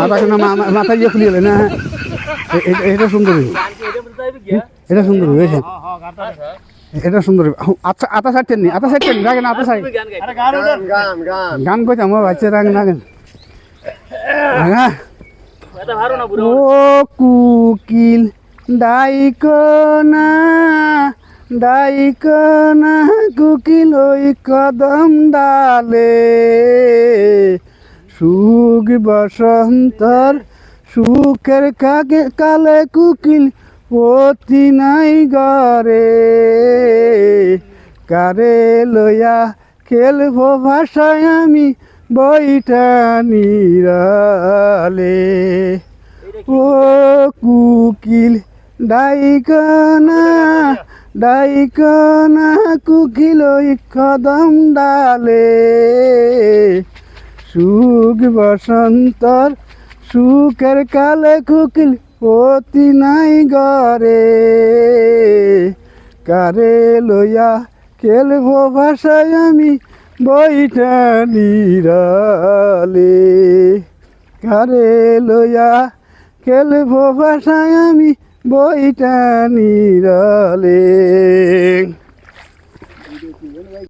মাথা মাথা দিয়ে খুলিয়ে না? এটা সুন্দর এটা সুন্দর যে। এটা সুন্দর আচ্ছা আতা সাইড নি? আতা সাইড নি? রাখেন আতা সাইড গান গান গান কইতাম ও বাচ্চা রাগ না গান হ্যাঁ। ও কুকিল ডাইকনা ডাইকনা কুকিল ওই কদম ডালে। সুখ বসন্তর সুখের কাকে কালে কুকিল পতি নাই গরে কারে লয়া খেলব ভাষায় আমি বইটা নিরালে। ও কুকিল ডাইকনা ডাইকনা কুকিল কদম ডালে। সুখ বসন্তর সুখের কালে কুকিল পতি নাই গরে কারে লইয়া খেলব ভাষায় আমি বইটা নিরালে। কারে লইয়া খেলব ভাষায় আমি বইটা নিরালে।